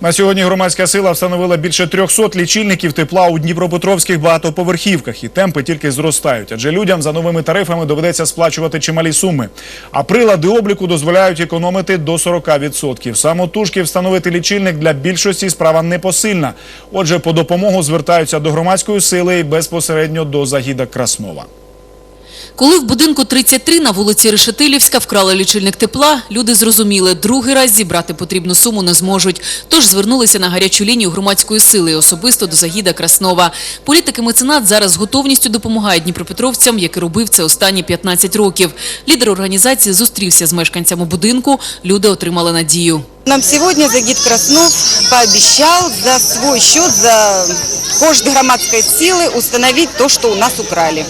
На сьогодні громадська сила встановила більше 300 лічильників тепла у дніпропетровських багатоповерхівках. І темпи тільки зростають, адже людям за новими тарифами доведеться сплачувати чималі суми. А прилади обліку дозволяють економити до 40%. Самотужки встановити лічильник для більшості справа непосильна. Отже, по допомогу звертаються до громадської сили і безпосередньо до Загіда Краснова. Коли в будинку 33 на вулиці Решетилівська вкрали лічильник тепла, люди зрозуміли, другий раз зібрати потрібну суму не зможуть. Тож звернулися на гарячу лінію громадської сили особисто до Загіда Краснова. Політики меценат зараз з готовністю допомагають дніпропетровцям, як і робив це останні 15 років. Лідер організації зустрівся з мешканцями будинку. Люди отримали надію. Нам сегодня Загид Краснов пообещал за свой счет, за кошт громадской силы установить то, что у нас украли.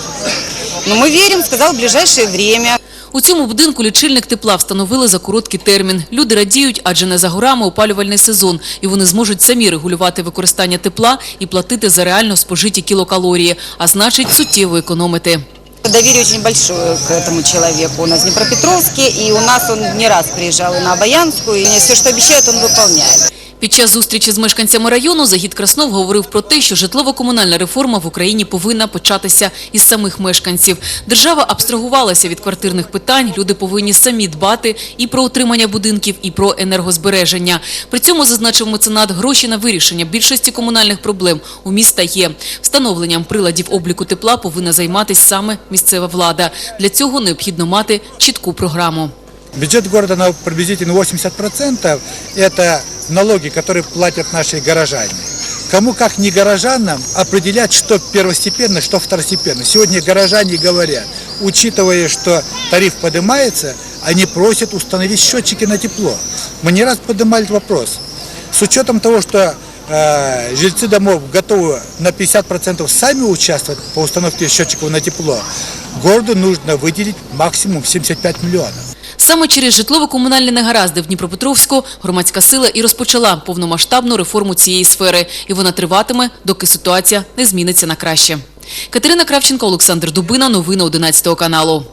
Но мы верим, сказал, в ближайшее время. У цьому будинку лічильник тепла встановили за короткий термін. Люди радіють, адже не за горами опалювальний сезон, і вони зможуть самі регулювати використання тепла і платити за реально спожиті кілокалорії, а значить суттєво економити. Доверие очень большое к этому человеку. У нас в Днепропетровске, и у нас он не раз приезжал и на Обаянскую, и все, что обещает, он выполняет. Під час зустрічі з мешканцями району Загід Краснов говорив про те, що житлово-комунальна реформа в Україні повинна початися із самих мешканців. Держава абстрагувалася від квартирних питань, люди повинні самі дбати і про утримання будинків, і про енергозбереження. При цьому, зазначив меценат, гроші на вирішення більшості комунальних проблем у міста є. Встановленням приладів обліку тепла повинна займатися саме місцева влада. Для цього необхідно мати чітку програму. Бюджет города на приблизительно 80% это налоги, которые платят наши горожане. Кому как не горожанам определять, что первостепенно, что второстепенно. Сегодня горожане говорят, учитывая, что тариф поднимается, они просят установить счетчики на тепло. Мы не раз поднимали вопрос. С учетом того, что э, жильцы домов готовы на 50% сами участвовать по установке счетчиков на тепло, городу нужно выделить максимум 75 миллионов. Саме через житлово-комунальні негаразди в Дніпропетровську громадська сила і розпочала повномасштабну реформу цієї сфери. І вона триватиме, доки ситуація не зміниться на краще. Катерина Кравченко, Олександр Дубина. Новини 11 каналу.